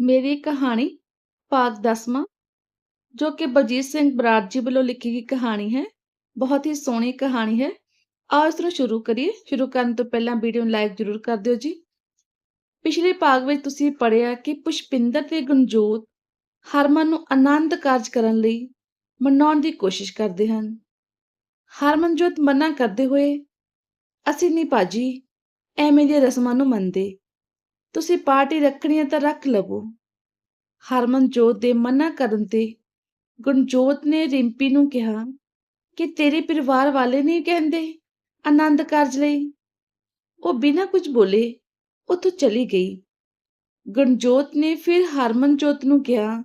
ਮੇਰੀ ਕਹਾਣੀ ਭਾਗ ਦਸਵਾਂ, ਜੋ ਕਿ ਬਲਜੀਤ ਸਿੰਘ ਬਰਾੜ ਜੀ ਵੱਲੋਂ ਲਿਖੀ ਗਈ ਕਹਾਣੀ ਹੈ। ਬਹੁਤ ਹੀ ਸੋਹਣੀ ਕਹਾਣੀ ਹੈ। ਆਓ ਇਸ ਨੂੰ ਸ਼ੁਰੂ ਕਰੀਏ। ਸ਼ੁਰੂ ਕਰਨ ਤੋਂ ਪਹਿਲਾਂ ਵੀਡੀਓ ਨੂੰ ਲਾਈਕ ਜ਼ਰੂਰ ਕਰ ਦਿਓ ਜੀ। ਪਿਛਲੇ ਭਾਗ ਵਿੱਚ ਤੁਸੀਂ ਪੜ੍ਹਿਆ ਕਿ ਪੁਸ਼ਪਿੰਦਰ ਤੇ ਗੁੰਜੋਤ ਹਰਮਨ ਨੂੰ ਆਨੰਦ ਕਾਰਜ ਕਰਨ ਲਈ ਮਨਾਉਣ ਦੀ ਕੋਸ਼ਿਸ਼ ਕਰਦੇ ਹਨ। ਹਰਮਨਜੋਤ ਮਨਾ ਕਰਦੇ ਹੋਏ, ਅਸੀਂ ਨਹੀਂ ਭਾਜੀ, ਐਵੇਂ ਦੀਆਂ ਰਸਮਾਂ ਨੂੰ ਮੰਨਦੇ। ਤੁਸੀਂ ਪਾਰਟੀ ਰੱਖਣੀ ਹੈ ਤਾਂ ਰੱਖ ਲਵੋ। ਹਰਮਨਜੋਤ ਦੇ ਮਨਾ ਕਰਨ ਤੇ ਗੁਰਜੋਤ ਨੇ ਰਿੰਪੀ ਨੂੰ ਕਿਹਾ ਕਿ ਤੇਰੇ ਪਰਿਵਾਰ ਵਾਲੇ ਨਹੀਂ ਕਹਿੰਦੇ ਆਨੰਦ ਕਾਰਜ ਲਈ। ਉਹ ਬਿਨਾਂ ਕੁਝ ਬੋਲੇ ਉੱਥੋਂ ਚਲੀ ਗਈ। ਗੁਰਜੋਤ ਨੇ ਫਿਰ ਹਰਮਨਜੋਤ ਨੂੰ ਕਿਹਾ,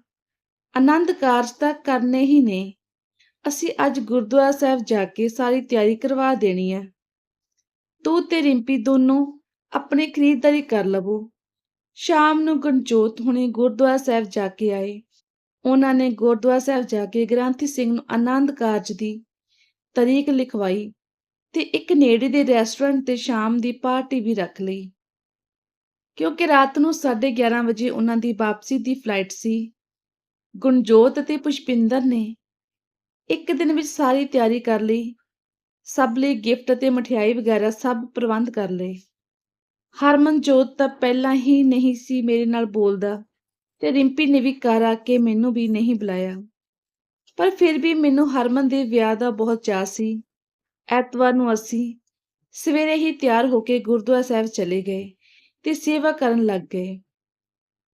ਆਨੰਦ ਕਾਰਜ ਤਾਂ ਕਰਨੇ ਹੀ ਨੇ। ਅਸੀਂ ਅੱਜ ਗੁਰਦੁਆਰਾ ਸਾਹਿਬ ਜਾ ਕੇ ਸਾਰੀ ਤਿਆਰੀ ਕਰਵਾ ਦੇਣੀ ਹੈ। ਤੂੰ ਤੇ ਰਿੰਪੀ ਦੋਨੋਂ ਆਪਣੀ ਖਰੀਦਦਾਰੀ ਕਰ ਲਵੋ। ਸ਼ਾਮ ਨੂੰ ਗਣਜੋਤ ਹੁਣੇ ਗੁਰਦੁਆਰਾ ਸਾਹਿਬ ਜਾ ਕੇ ਆਏ। ਉਹਨਾਂ ਨੇ ਗੁਰਦੁਆਰਾ ਸਾਹਿਬ ਜਾ ਕੇ ਗ੍ਰੰਥੀ ਸਿੰਘ ਨੂੰ ਆਨੰਦ ਕਾਰਜ ਦੀ ਤਰੀਕ ਲਿਖਵਾਈ ਤੇ ਇੱਕ ਨੇੜੇ ਦੇ ਰੈਸਟੋਰੈਂਟ ਤੇ ਸ਼ਾਮ ਦੀ ਪਾਰਟੀ ਵੀ ਰੱਖ ਲਈ। ਕਿਉਂਕਿ ਰਾਤ ਨੂੰ 11:30 ਵਜੇ ਉਹਨਾਂ ਦੀ ਵਾਪਸੀ ਦੀ ਫਲਾਈਟ ਸੀ। ਗੁਣਜੋਤ ਅਤੇ ਪੁਸ਼ਪਿੰਦਰ ਨੇ ਇੱਕ ਦਿਨ ਵਿੱਚ ਸਾਰੀ ਤਿਆਰੀ ਕਰ ਲਈ। ਸਭ ਲਈ ਗਿਫਟ ਅਤੇ ਮਠਿਆਈ ਵਗੈਰਾ ਸਭ ਪ੍ਰਬੰਧ ਕਰ ਲਏ। ਹਰਮਨਜੋਤ ਤਾਂ ਪਹਿਲਾਂ ਹੀ ਨਹੀਂ ਸੀ ਮੇਰੇ ਨਾਲ ਬੋਲਦਾ ਤੇ ਰਿੰਪੀ ਨੇ ਵੀ ਘਰ ਆ ਕੇ ਮੈਨੂੰ ਵੀ ਨਹੀਂ ਬੁਲਾਇਆ। ਪਰ ਫਿਰ ਵੀ ਮੈਨੂੰ ਹਰਮਨ ਦੇ ਵਿਆਹ ਦਾ ਬਹੁਤ ਚਾਅ ਸੀ। ਐਤਵਾਰ ਨੂੰ ਅਸੀਂ ਸਵੇਰੇ ਹੀ ਤਿਆਰ ਹੋ ਕੇ ਗੁਰਦੁਆਰਾ ਸਾਹਿਬ ਚਲੇ ਗਏ ਤੇ ਸੇਵਾ ਕਰਨ ਲੱਗ ਗਏ।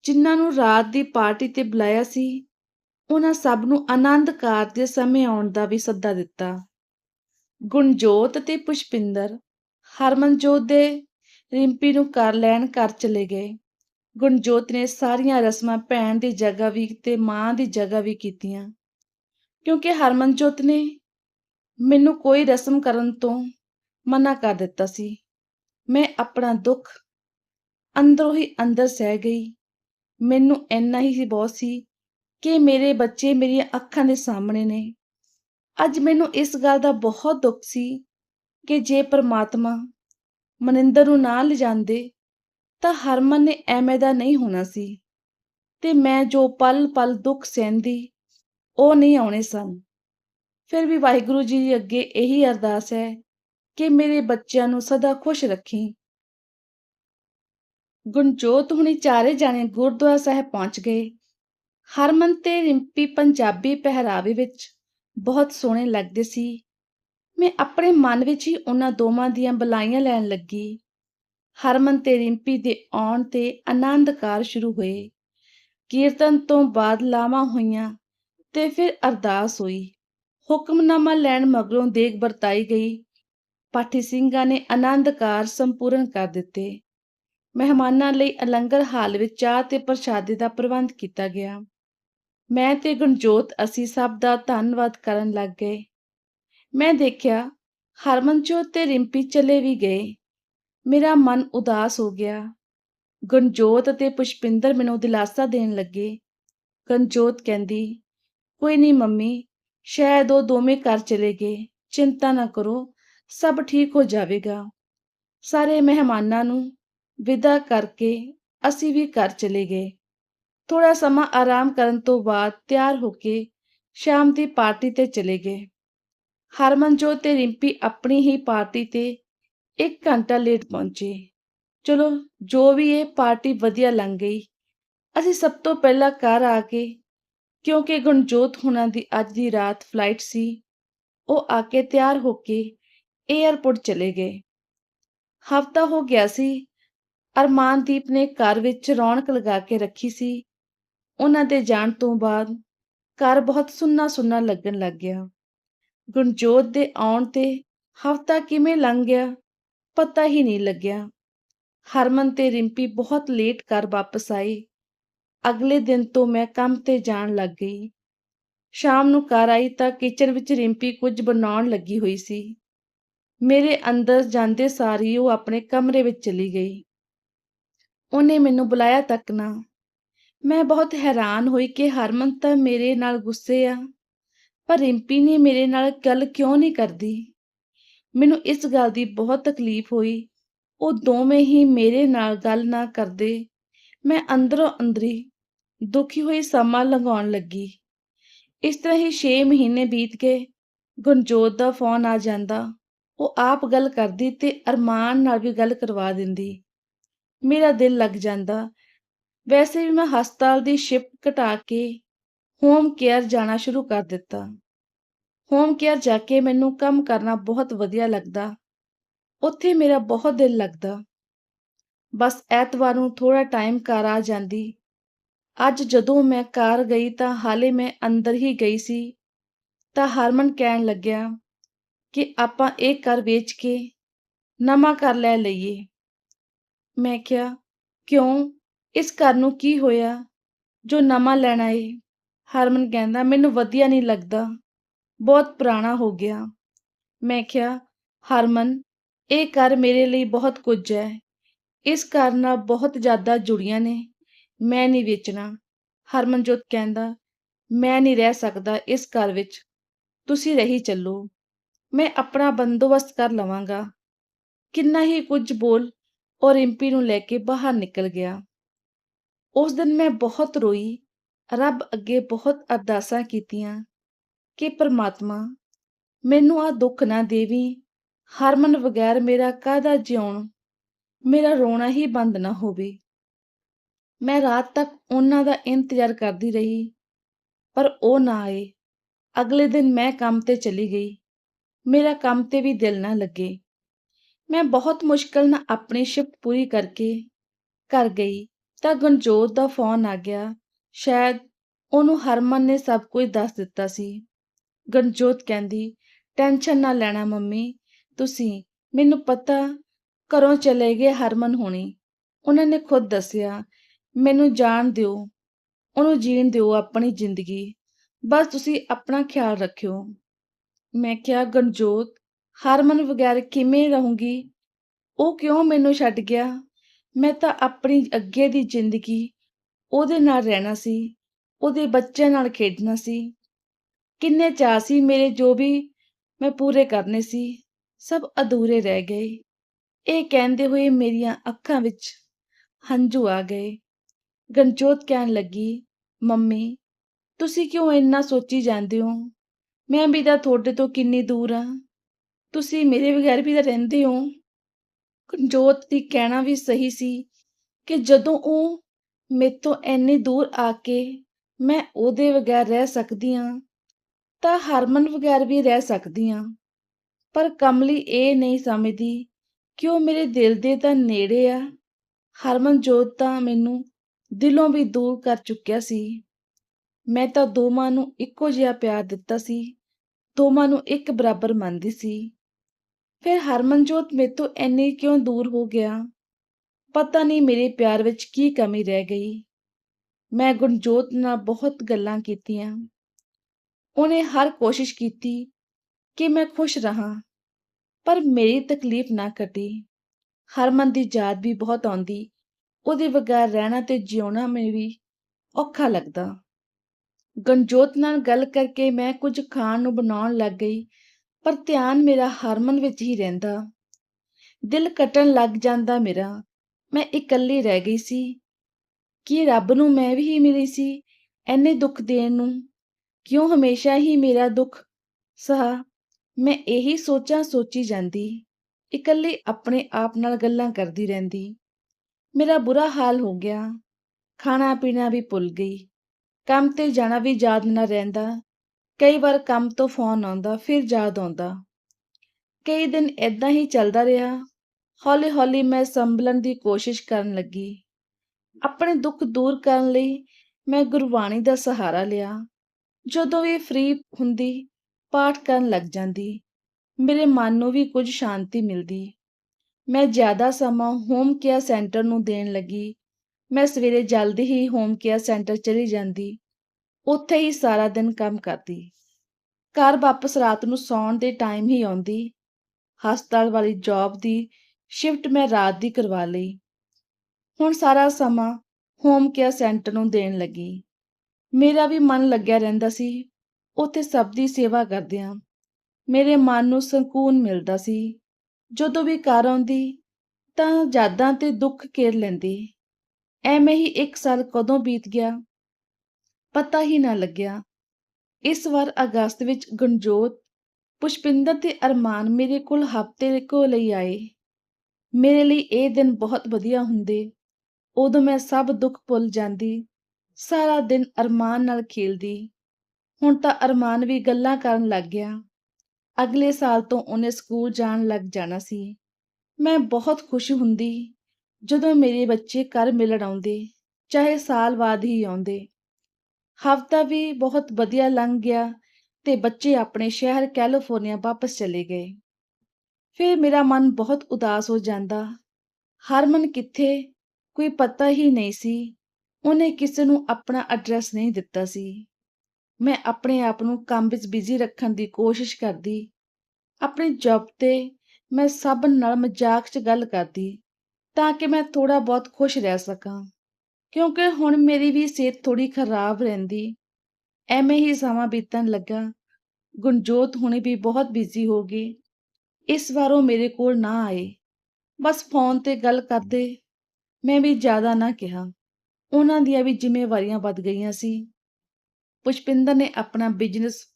ਜਿਨ੍ਹਾਂ ਨੂੰ ਰਾਤ ਦੀ ਪਾਰਟੀ ਤੇ ਬੁਲਾਇਆ ਸੀ, ਉਹਨਾਂ ਸਭ ਨੂੰ ਆਨੰਦ ਕਾਰਜ ਦੇ ਸਮੇਂ ਆਉਣ ਦਾ ਵੀ ਸੱਦਾ ਦਿੱਤਾ। ਗੁਣਜੋਤ ਤੇ ਪੁਸ਼ਪਿੰਦਰ, ਹਰਮਨਜੋਤ ਦੇ ਰਿੰਪੀ ਨੂੰ ਕਰ ਲੈਣ ਘਰ ਚਲੇ ਗਏ। ਗੁਣਜੋਤ ਨੇ ਸਾਰੀਆਂ ਰਸਮਾਂ ਭੈਣ ਦੀ ਜਗ੍ਹਾ ਵੀ ਤੇ ਮਾਂ ਦੀ ਜਗ੍ਹਾ ਵੀ ਕੀਤੀਆਂ। ਕਿਉਂਕਿ ਹਰਮਨਜੋਤ ਨੇ ਮੈਨੂੰ ਕੋਈ ਰਸਮ ਕਰਨ ਤੋਂ ਮਨਾ ਕਰ ਦਿੱਤਾ ਸੀ। ਮੈਂ ਆਪਣਾ ਦੁੱਖ ਅੰਦਰੋਂ ਹੀ ਅੰਦਰ ਸਹਿ ਗਈ। ਮੈਨੂੰ ਇੰਨਾ ਹੀ ਬਹੁਤ ਸੀ ਕਿ ਮੇਰੇ ਬੱਚੇ ਮੇਰੀਆਂ ਅੱਖਾਂ ਦੇ ਸਾਹਮਣੇ ਨੇ। ਅੱਜ ਮੈਨੂੰ ਇਸ ਗੱਲ ਦਾ ਬਹੁਤ ਦੁੱਖ ਸੀ ਕਿ ਜੇ ਪਰਮਾਤਮਾ ਮਨਿੰਦਰ ਨੂੰ ਨਾ ਲਿਜਾਂਦੇ ਤਾਂ ਹਰਮਨ ਨੇ ਐਵੇਂ ਦਾ ਨਹੀਂ ਹੋਣਾ ਸੀ। ਤੇ ਮੈਂ ਜੋ ਪਲ ਪਲ ਦੁੱਖ ਸਹਿੰਦੀ, ਉਹ ਨਹੀਂ ਆਉਣੇ ਸਨ। ਫਿਰ ਵੀ ਵਾਹਿਗੁਰੂ ਜੀ ਦੇ ਅੱਗੇ ਇਹੀ ਅਰਦਾਸ ਹੈ ਕਿ ਮੇਰੇ ਬੱਚਿਆਂ ਨੂੰ ਸਦਾ ਖੁਸ਼ ਰੱਖੀ। ਗੁਣਜੋਤ ਹੁਣੀ ਚਾਰੇ ਜਾਣੇ ਗੁਰਦੁਆਰਾ ਸਾਹਿਬ ਪਹੁੰਚ ਗਏ। ਹਰਮਨ ਤੇ ਰਿੰਪੀ ਪੰਜਾਬੀ ਪਹਿਰਾਵੇ ਵਿੱਚ ਬਹੁਤ ਸੋਹਣੇ ਲੱਗਦੇ ਸੀ। ਮੈਂ ਆਪਣੇ ਮਨ ਵਿੱਚ ਹੀ ਉਹਨਾਂ ਦੋਵਾਂ ਦੀਆਂ ਬੁਲਾਈਆਂ ਲੈਣ ਲੱਗੀ। ਹਰਮਨ ਤੇ ਰਿੰਪੀ ਦੇ ਆਉਣ ਤੇ ਆਨੰਦਕਾਰ ਸ਼ੁਰੂ ਹੋਏ। ਕੀਰਤਨ ਤੋਂ ਬਾਅਦ ਲਾਵਾਂ ਹੋਈਆਂ ਤੇ ਫਿਰ ਅਰਦਾਸ ਹੋਈ। ਹੁਕਮਨਾਮਾ ਲੈਣ ਮਗਰੋਂ ਦੇਗ ਵਰਤਾਈ ਗਈ। ਪਾਠੀ ਸਿੰਘਾਂ ਨੇ ਆਨੰਦਕਾਰ ਸੰਪੂਰਨ ਕਰ ਦਿੱਤੇ। ਮਹਿਮਾਨਾਂ ਲਈ ਅਲੰਗਰ ਹਾਲ ਵਿੱਚ ਚਾਹ ਤੇ ਪ੍ਰਸ਼ਾਦੇ ਦਾ ਪ੍ਰਬੰਧ ਕੀਤਾ ਗਿਆ। ਮੈਂ ਤੇ ਗੁਣਜੋਤ ਅਸੀਂ ਸਭ ਦਾ ਧੰਨਵਾਦ ਕਰਨ ਲੱਗ ਗਏ। ਮੈਂ ਦੇਖਿਆ ਹਰਮਨਜੋਤ ਤੇ ਰਿੰਪੀ ਚਲੇ ਵੀ ਗਏ। ਮੇਰਾ ਮਨ ਉਦਾਸ ਹੋ ਗਿਆ। ਗਣਜੋਤ ਅਤੇ ਪੁਸ਼ਪਿੰਦਰ ਮੈਨੂੰ ਦਿਲਾਸਾ ਦੇਣ ਲੱਗੇ। ਗਣਜੋਤ ਕਹਿੰਦੀ, ਕੋਈ ਨਹੀਂ ਮੰਮੀ, ਸ਼ਾਇਦ ਉਹ ਦੋਵੇਂ ਘਰ ਚਲੇ ਗਏ। ਚਿੰਤਾ ਨਾ ਕਰੋ, ਸਭ ਠੀਕ ਹੋ ਜਾਵੇਗਾ। ਸਾਰੇ ਮਹਿਮਾਨਾਂ ਨੂੰ ਵਿਦਾ ਕਰਕੇ ਅਸੀਂ ਵੀ ਘਰ ਚਲੇ ਗਏ। ਥੋੜਾ ਸਮਾਂ ਆਰਾਮ ਕਰਨ ਤੋਂ ਬਾਅਦ ਤਿਆਰ ਹੋ ਕੇ ਸ਼ਾਮ ਦੀ ਪਾਰਟੀ ਤੇ ਚਲੇ ਗਏ। ਹਰਮਨਜੋਤ ਤੇ ਰਿੰਪੀ ਆਪਣੀ ਹੀ ਪਾਰਟੀ ਤੇ 1 ਘੰਟਾ ਲੇਟ ਪਹੁੰਚੇ। ਚਲੋ, ਜੋ ਵੀ ਇਹ ਪਾਰਟੀ ਵਧੀਆ ਲੰਘ ਗਈ, ਅਸੀਂ ਸਭ ਤੋਂ ਪਹਿਲਾਂ ਘਰ ਆ ਕੇ, ਕਿਉਂਕਿ ਗੁਣਜੋਤ ਹੁਣਾਂ ਦੀ ਅੱਜ ਦੀ ਰਾਤ ਫਲਾਈਟ ਸੀ, ਉਹ ਆ ਕੇ ਤਿਆਰ ਹੋ ਕੇ 에ਅਰਪੋਰਟ ਚਲੇ ਗਏ। ਹਫਤਾ ਹੋ ਗਿਆ ਸੀ, ਅਰਮਾਨਦੀਪ ਨੇ ਘਰ ਵਿੱਚ ਰੌਣਕ ਲਗਾ ਕੇ ਰੱਖੀ ਸੀ। ਉਹਨਾਂ ਦੇ ਜਾਣ ਤੋਂ ਬਾਅਦ ਘਰ ਬਹੁਤ ਸੁੰਨਾ ਸੁੰਨਾ ਲੱਗਣ ਲੱਗ ਗਿਆ। ਗੁਣਜੋਤ ਦੇ ਆਉਣ ਤੇ ਹਫਤਾ ਕਿਵੇਂ ਲੰਘ ਗਿਆ, ਪਤਾ ਹੀ ਨਹੀਂ ਲੱਗਿਆ। ਹਰਮਨ ਤੇ ਰਿੰਪੀ ਬਹੁਤ ਲੇਟ ਕਰ ਵਾਪਸ ਆਏ। ਅਗਲੇ ਦਿਨ ਤੋਂ ਮੈਂ ਕੰਮ ਤੇ ਜਾਣ ਲੱਗ ਗਈ। ਸ਼ਾਮ ਨੂੰ ਘਰ ਆਈ ਤਾਂ ਕਿਚਨ ਵਿੱਚ ਰਿੰਪੀ ਕੁਝ ਬਣਾਉਣ ਲੱਗੀ ਹੋਈ ਸੀ। ਮੇਰੇ ਅੰਦਰ ਜਾਂਦੇ ਸਾਰ ਹੀ ਉਹ ਆਪਣੇ ਕਮਰੇ ਵਿੱਚ ਚਲੀ ਗਈ। ਉਹਨੇ ਮੈਨੂੰ ਬੁਲਾਇਆ ਤੱਕ ਨਾ। ਮੈਂ ਬਹੁਤ ਹੈਰਾਨ ਹੋਈ ਕਿ ਹਰਮਨ ਤਾਂ ਮੇਰੇ ਨਾਲ ਗੁੱਸੇ ਆ। ਪਰ ਰਿੰਪੀ ਨੇ ਮੇਰੇ ਨਾਲ ਗੱਲ ਕਿਉਂ ਨਹੀਂ ਕਰਦੀ? ਮੈਨੂੰ ਇਸ ਗੱਲ ਦੀ ਬਹੁਤ ਤਕਲੀਫ ਹੋਈ। ਉਹ ਦੋਵੇਂ ਹੀ ਮੇਰੇ ਨਾਲ ਗੱਲ ਨਾ ਕਰਦੇ। ਮੈਂ ਅੰਦਰੋਂ ਅੰਦਰੀ ਦੁਖੀ ਹੋਈ ਸਮਾਂ ਲੰਘਾਉਣ ਲੱਗੀ। ਇਸ ਤਰ੍ਹਾਂ ਹੀ 6 ਮਹੀਨੇ ਬੀਤ ਗਏ। ਗੁਰਜੋਤ ਦਾ ਫੋਨ ਆ ਜਾਂਦਾ। ਉਹ ਆਪ ਗੱਲ ਕਰਦੀ ਤੇ ਅਰਮਾਨ ਨਾਲ ਵੀ ਗੱਲ ਕਰਵਾ ਦਿੰਦੀ। ਮੇਰਾ ਦਿਲ ਲੱਗ ਜਾਂਦਾ। ਵੈਸੇ ਵੀ ਮੈਂ ਹਸਪਤਾਲ ਦੀ ਸ਼ਿਫਟ ਘਟਾ ਕੇ ਹੋਮ ਕੇਅਰ ਜਾਣਾ ਸ਼ੁਰੂ ਕਰ ਦਿੱਤਾ। ਹੋਮ ਕੇਅਰ ਜਾ ਕੇ ਮੈਨੂੰ ਕੰਮ ਕਰਨਾ ਬਹੁਤ ਵਧੀਆ ਲੱਗਦਾ। ਉੱਥੇ ਮੇਰਾ ਬਹੁਤ ਦਿਲ ਲੱਗਦਾ। ਬਸ ਐਤਵਾਰ ਨੂੰ ਥੋੜਾ ਟਾਈਮ ਘਰ ਆ ਜਾਂਦੀ। ਅੱਜ ਜਦੋਂ ਮੈਂ ਘਰ ਗਈ ਤਾਂ ਹਾਲੇ ਮੈਂ ਅੰਦਰ ਹੀ ਗਈ ਸੀ। ਤਾਂ ਹਰਮਨ ਕਹਿਣ ਲੱਗਿਆ ਕਿ ਆਪਾਂ ਇਹ ਘਰ ਵੇਚ ਕੇ ਨਵਾਂ ਘਰ ਲੈ ਲਈਏ। ਮੈਂ ਕਿਹਾ, ਕਿਉਂ? ਇਸ ਘਰ ਨੂੰ ਕੀ ਹੋਇਆ? ਜੋ ਨਵਾਂ ਲੈਣਾ ਏ ਹਰਮਨ ਕਹਿੰਦਾ, ਮੈਨੂੰ ਵਧੀਆ ਨਹੀਂ ਲੱਗਦਾ। ਬਹੁਤ ਪੁਰਾਣਾ ਹੋ ਗਿਆ। ਮੈਂ ਕਿਹਾ, ਹਰਮਨ, ਇਹ ਘਰ ਮੇਰੇ ਲਈ ਬਹੁਤ ਕੁਝ ਹੈ। ਇਸ ਘਰ ਨਾਲ ਬਹੁਤ ਜ਼ਿਆਦਾ ਜੁੜੀਆਂ ਨੇ। ਮੈਂ ਨਹੀਂ ਵੇਚਣਾ। ਹਰਮਨਜੋਤ ਕਹਿੰਦਾ, ਮੈਂ ਨਹੀਂ ਰਹਿ ਸਕਦਾ ਇਸ ਘਰ ਵਿੱਚ। ਤੁਸੀਂ ਰਹੀ ਚੱਲੋ। ਮੈਂ ਆਪਣਾ ਬੰਦੋਬਸਤ ਕਰ ਲਵਾਂਗਾ। ਕਿੰਨਾ ਹੀ ਕੁਝ ਬੋਲ ਔਰ ਰਿੰਪੀ ਨੂੰ ਲੈ ਕੇ ਬਾਹਰ ਨਿਕਲ ਗਿਆ। ਉਸ ਦਿਨ ਮੈਂ ਬਹੁਤ ਰੋਈ। ਰੱਬ ਅੱਗੇ ਬਹੁਤ ਅਰਦਾਸਾਂ ਕੀਤੀਆਂ। ਕਿ ਪਰਮਾਤਮਾ, ਮੈਨੂੰ ਆ ਦੁੱਖ ਨਾ ਦੇਵੀ। ਹਰਮਨ ਬਗੈਰ ਮੇਰਾ ਕਾਹਦਾ ਜਿਉਣ? ਮੇਰਾ ਰੋਣਾ ਹੀ ਬੰਦ ਨਾ ਹੋਵੇ। ਮੈਂ ਰਾਤ ਤੱਕ ਉਹਨਾਂ ਦਾ ਇੰਤਜ਼ਾਰ ਕਰਦੀ ਰਹੀ, ਪਰ ਉਹ ਨਾ ਆਏ। ਅਗਲੇ ਦਿਨ ਮੈਂ ਕੰਮ ਤੇ ਚਲੀ ਗਈ। ਮੇਰਾ ਕੰਮ ਤੇ ਵੀ ਦਿਲ ਨਾ ਲੱਗੇ। ਮੈਂ ਬਹੁਤ ਮੁਸ਼ਕਲ ਨਾਲ ਆਪਣੀ ਸ਼ਿਫਟ ਪੂਰੀ ਕਰਕੇ ਘਰ ਗਈ, ਤਾਂ ਗਨਜੋਤ ਦਾ ਫੋਨ ਆ ਗਿਆ। ਸ਼ਾਇਦ ਉਹਨੂੰ ਹਰਮਨ ਨੇ ਸਭ ਕੁਝ ਦੱਸ ਦਿੱਤਾ ਸੀ। ਗਣਜੋਤ ਕਹਿੰਦੀ ਟੈਨਸ਼ਨ ਨਾ ਲੈਣਾ ਮੰਮੀ, ਤੁਸੀਂ, ਮੈਨੂੰ ਪਤਾ ਘਰੋਂ ਚਲੇ ਗਏ ਹਰਮਨ ਹੋਣੀ। ਉਹਨਾਂ ਨੇ ਖੁਦ ਦੱਸਿਆ, ਮੈਨੂੰ ਜਾਣ ਦਿਓ, ਉਹਨੂੰ ਜੀਣ ਦਿਓ ਆਪਣੀ ਜ਼ਿੰਦਗੀ। ਬਸ ਤੁਸੀਂ ਆਪਣਾ ਖਿਆਲ ਰੱਖਿਓ। ਮੈਂ ਕਿਹਾ, ਗਣਜੋਤ, ਹਰਮਨ ਬਗੈਰ ਕਿਵੇਂ ਰਹੂੰਗੀ? ਉਹ ਕਿਉਂ ਮੈਨੂੰ ਛੱਡ ਗਿਆ? ਮੈਂ ਤਾਂ ਆਪਣੀ ਅੱਗੇ ਦੀ ਜ਼ਿੰਦਗੀ ਉਹਦੇ ਨਾਲ ਰਹਿਣਾ ਸੀ, ਉਹਦੇ ਬੱਚਿਆਂ ਨਾਲ ਖੇਡਣਾ ਸੀ। ਕਿੰਨੇ ਚਾਅ ਸੀ ਮੇਰੇ ਜੋ ਵੀ ਮੈਂ ਪੂਰੇ ਕਰਨੇ ਸੀ। ਸਭ ਅਧੂਰੇ ਰਹਿ ਗਏ। ਇਹ ਕਹਿੰਦੇ ਹੋਏ ਮੇਰੀਆਂ ਅੱਖਾਂ ਵਿੱਚ ਹੰਝੂ ਆ ਗਏ। ਗਣਜੋਤ ਕਹਿਣ ਲੱਗੀ, ਮੰਮੀ, ਤੁਸੀਂ ਕਿਉਂ ਇੰਨਾ ਸੋਚੀ ਜਾਂਦੇ ਹੋ? ਮੈਂ ਵੀ ਤਾਂ ਤੁਹਾਡੇ ਤੋਂ ਕਿੰਨੀ ਦੂਰ ਆ ਤੁਸੀਂ ਮੇਰੇ ਬਗੈਰ ਵੀ ਤਾਂ ਰਹਿੰਦੇ ਹੋ। ਗਣਜੋਤ ਦੀ ਕਹਿਣਾ ਵੀ ਸਹੀ ਸੀ ਕਿ ਜਦੋਂ ਉਹ ਮੇਰੇ ਤੋਂ ਇੰਨੀ ਦੂਰ ਆ ਕੇ ਮੈਂ ਉਹਦੇ ਬਗੈਰ ਰਹਿ ਸਕਦੀ ਹਾਂ ਤਾਂ ਹਰਮਨ ਵਗੈਰ ਵੀ ਰਹਿ ਸਕਦੀ ਹਾਂ ਪਰ ਕਮਲੀ ਇਹ ਨਹੀਂ ਸਮਝਦੀ ਕਿ ਉਹ ਮੇਰੇ ਦਿਲ ਦੇ ਤਾਂ ਨੇੜੇ ਆ। ਹਰਮਨ ਜੋਤ ਤਾਂ ਮੈਨੂੰ ਦਿਲੋਂ ਵੀ ਦੂਰ ਕਰ ਚੁੱਕਿਆ ਸੀ। ਮੈਂ ਤਾਂ ਦੋਵਾਂ ਨੂੰ ਇੱਕੋ ਜਿਹਾ ਪਿਆਰ ਦਿੱਤਾ ਸੀ। ਦੋਵਾਂ ਨੂੰ ਇੱਕ ਬਰਾਬਰ ਮੰਨਦੀ ਸੀ। ਫਿਰ ਹਰਮਨਜੋਤ ਮੇਰੇ ਤੋਂ ਇੰਨੀ ਕਿਉਂ ਦੂਰ ਹੋ ਗਿਆ? ਪਤਾ ਨਹੀਂ ਮੇਰੇ ਪਿਆਰ ਵਿੱਚ ਕੀ ਕਮੀ ਰਹਿ ਗਈ। ਮੈਂ ਗੁਣਜੋਤ ਨਾਲ ਬਹੁਤ ਗੱਲਾਂ ਕੀਤੀਆਂ। ਉਹਨੇ ਹਰ ਕੋਸ਼ਿਸ਼ ਕੀਤੀ ਕਿ ਮੈਂ ਖੁਸ਼ ਰਹਾ, ਪਰ ਮੇਰੀ ਤਕਲੀਫ ਨਾ ਘਟੀ ਹਰਮਨ ਦੀ ਯਾਦ ਵੀ ਬਹੁਤ ਆਉਂਦੀ, ਉਹਦੇ ਬਗੈਰ ਰਹਿਣਾ ਤੇ ਜਿਉਣਾ ਮੈਨੂੰ ਵੀ ਔਖਾ ਲੱਗਦਾ। ਗਨਜੋਤ ਨਾਲ ਗੱਲ ਕਰਕੇ ਮੈਂ ਕੁਝ ਖਾਣ ਨੂੰ ਬਣਾਉਣ ਲੱਗ ਗਈ, ਪਰ ਧਿਆਨ ਮੇਰਾ ਹਰਮਨ ਵਿੱਚ ਹੀ ਰਹਿੰਦਾ। ਦਿਲ ਕੱਟਣ ਲੱਗ ਜਾਂਦਾ ਮੇਰਾ, ਮੈਂ ਇਕੱਲੀ ਰਹਿ ਗਈ ਸੀ। ਕਿ ਰੱਬ ਨੂੰ ਮੈਂ ਵੀ ਹੀ ਮਿਲੀ ਸੀ ਐਨੇ ਦੁੱਖ ਦੇਣ ਨੂੰ? ਕਿਉਂ ਹਮੇਸ਼ਾ ਹੀ ਮੇਰਾ ਦੁੱਖ ਸਹਾ? ਮੈਂ ਇਹੀ ਸੋਚਾਂ ਸੋਚੀ ਜਾਂਦੀ, ਇਕੱਲੀ ਆਪਣੇ ਆਪ ਨਾਲ ਗੱਲਾਂ ਕਰਦੀ ਰਹਿੰਦੀ। ਮੇਰਾ ਬੁਰਾ ਹਾਲ ਹੋ ਗਿਆ। ਖਾਣਾ ਪੀਣਾ ਵੀ ਭੁੱਲ ਗਈ। ਕੰਮ ਤੇ ਜਾਣਾ ਵੀ ਯਾਦ ਨਾ ਰਹਿੰਦਾ। ਕਈ ਵਾਰ ਕੰਮ ਤੋਂ ਫੋਨ ਆਉਂਦਾ, ਫਿਰ ਯਾਦ ਆਉਂਦਾ। ਕਈ ਦਿਨ ਇਦਾਂ ਹੀ ਚੱਲਦਾ ਰਿਹਾ। ਹੌਲੀ ਹੌਲੀ ਮੈਂ ਸੰਭਲਣ ਦੀ ਕੋਸ਼ਿਸ਼ ਕਰਨ ਲੱਗੀ। ਆਪਣੇ ਦੁੱਖ ਦੂਰ ਕਰਨ ਲਈ ਮੈਂ ਗੁਰਬਾਣੀ ਦਾ ਸਹਾਰਾ ਲਿਆ। ਜਦੋਂ ਵੀ ਫ੍ਰੀ ਹੁੰਦੀ, ਪਾਠ ਕਰਨ ਲੱਗ ਜਾਂਦੀ, ਮੇਰੇ ਮਨ ਨੂੰ ਵੀ ਕੁਝ ਸ਼ਾਂਤੀ ਮਿਲਦੀ। ਮੈਂ ਜ਼ਿਆਦਾ ਸਮਾਂ ਹੋਮ ਕੇਅਰ ਸੈਂਟਰ ਨੂੰ ਦੇਣ ਲੱਗੀ। ਮੈਂ ਸਵੇਰੇ ਜਲਦੀ ਹੀ ਹੋਮ ਕੇਅਰ ਸੈਂਟਰ ਚਲੀ ਜਾਂਦੀ। ਉੱਥੇ ਹੀ ਸਾਰਾ ਦਿਨ ਕੰਮ ਕਰਦੀ। ਘਰ ਵਾਪਸ ਰਾਤ ਨੂੰ ਸੌਣ ਦੇ ਟਾਈਮ ਹੀ ਆਉਂਦੀ। ਹਸਪਤਾਲ ਵਾਲੀ ਜੌਬ ਦੀ ਸ਼ਿਫਟ ਮੈਂ ਰਾਤ ਦੀ ਕਰਵਾ ਲਈ। ਹੁਣ ਸਾਰਾ ਸਮਾਂ ਹੋਮ ਕੇਅਰ ਸੈਂਟਰ ਨੂੰ ਦੇਣ ਲੱਗੀ। ਮੇਰਾ ਵੀ ਮਨ ਲੱਗਿਆ ਰਹਿੰਦਾ ਸੀ, ਉੱਥੇ ਸਭ ਦੀ ਸੇਵਾ ਕਰਦਿਆਂ ਮੇਰੇ ਮਨ ਨੂੰ ਸਕੂਨ ਮਿਲਦਾ ਸੀ। ਜਦੋਂ ਵੀ ਘਰ ਆਉਂਦੀ, ਤਾਂ ਯਾਦਾਂ ਤੇ ਦੁੱਖ ਘੇਰ ਲੈਂਦੀ। ਐਵੇਂ ਹੀ ਇੱਕ ਸਾਲ ਕਦੋਂ ਬੀਤ ਗਿਆ? ਪਤਾ ਹੀ ਨਾ ਲੱਗਿਆ। ਇਸ ਵਾਰ ਅਗਸਤ ਵਿੱਚ ਗੁਣਜੋਤ, ਪੁਸ਼ਪਿੰਦਰ ਤੇ ਅਰਮਾਨ ਮੇਰੇ ਕੋਲ ਹਫ਼ਤੇ ਕੋ ਲਈ ਆਏ। ਮੇਰੇ ਲਈ ਇਹ ਦਿਨ ਬਹੁਤ ਵਧੀਆ ਹੁੰਦੇ। ਉਦੋਂ ਮੈਂ ਸਭ ਦੁੱਖ ਭੁੱਲ ਜਾਂਦੀ। ਸਾਰਾ ਦਿਨ ਅਰਮਾਨ ਨਾਲ ਖੇਲਦੀ। ਹੁਣ ਤਾਂ ਅਰਮਾਨ ਵੀ ਗੱਲਾਂ ਕਰਨ ਲੱਗ ਗਿਆ। ਅਗਲੇ ਸਾਲ ਤੋਂ ਉਹਨੇ ਸਕੂਲ ਜਾਣ ਲੱਗ ਜਾਣਾ ਸੀ। ਮੈਂ ਬਹੁਤ ਖੁਸ਼ ਹੁੰਦੀ ਜਦੋਂ ਮੇਰੇ ਬੱਚੇ ਘਰ ਮਿਲਣ ਆਉਂਦੇ, ਚਾਹੇ ਸਾਲ ਬਾਅਦ ਹੀ ਆਉਂਦੇ। ਹਫ਼ਤਾ ਵੀ ਬਹੁਤ ਵਧੀਆ ਲੰਘ ਗਿਆ ਤੇ ਬੱਚੇ ਆਪਣੇ ਸ਼ਹਿਰ ਕੈਲੀਫੋਰਨੀਆ ਵਾਪਸ ਚਲੇ ਗਏ। ਫਿਰ ਮੇਰਾ ਮਨ ਬਹੁਤ ਉਦਾਸ ਹੋ ਜਾਂਦਾ। ਹਰਮਨ ਕਿੱਥੇ? ਕੋਈ ਪਤਾ ਹੀ ਨਹੀਂ ਸੀ। ਉਹਨੇ ਕਿਸੇ ਨੂੰ ਆਪਣਾ ਐਡਰੈਸ ਨਹੀਂ ਦਿੱਤਾ ਸੀ। ਮੈਂ ਆਪਣੇ ਆਪ ਨੂੰ ਕੰਮ ਵਿੱਚ ਬਿਜ਼ੀ ਰੱਖਣ ਦੀ ਕੋਸ਼ਿਸ਼ ਕਰਦੀ। ਆਪਣੀ ਜੌਬ ਤੇ ਮੈਂ ਸਭ ਨਾਲ ਮਜ਼ਾਕ 'ਚ ਗੱਲ ਕਰਦੀ ਤਾਂ ਕਿ ਮੈਂ ਥੋੜਾ ਬਹੁਤ ਖੁਸ਼ ਰਹਿ ਸਕਾਂ। ਕਿਉਂਕਿ ਹੁਣ ਮੇਰੀ ਵੀ ਸਿਹਤ ਥੋੜੀ ਖਰਾਬ ਰਹਿੰਦੀ। ਐਵੇਂ ਹੀ ਸਮਾਂ ਬੀਤਣ ਲੱਗਾ। ਗੁਣਜੋਤ ਹੁਣੇ ਵੀ ਬਹੁਤ ਬਿਜ਼ੀ ਹੋ ਗਈ। ਇਸ ਵਾਰ ਉਹ ਮੇਰੇ ਕੋਲ ਨਾ ਆਏ। ਬਸ ਫੋਨ ਤੇ ਗੱਲ ਕਰਦੇ। ਮੈਂ ਵੀ ਜ਼ਿਆਦਾ ਨਾ ਕਿਹਾ। ਉਹਨਾਂ ਦੀਆਂ ਵੀ ਜ਼ਿੰਮੇਵਾਰੀਆਂ ਵੱਧ ਗਈਆਂ ਸੀ। ਪੁਸ਼ਪਿੰਦਰ ਨੇ ਆਪਣਾ ਬਿਜ਼ਨਸ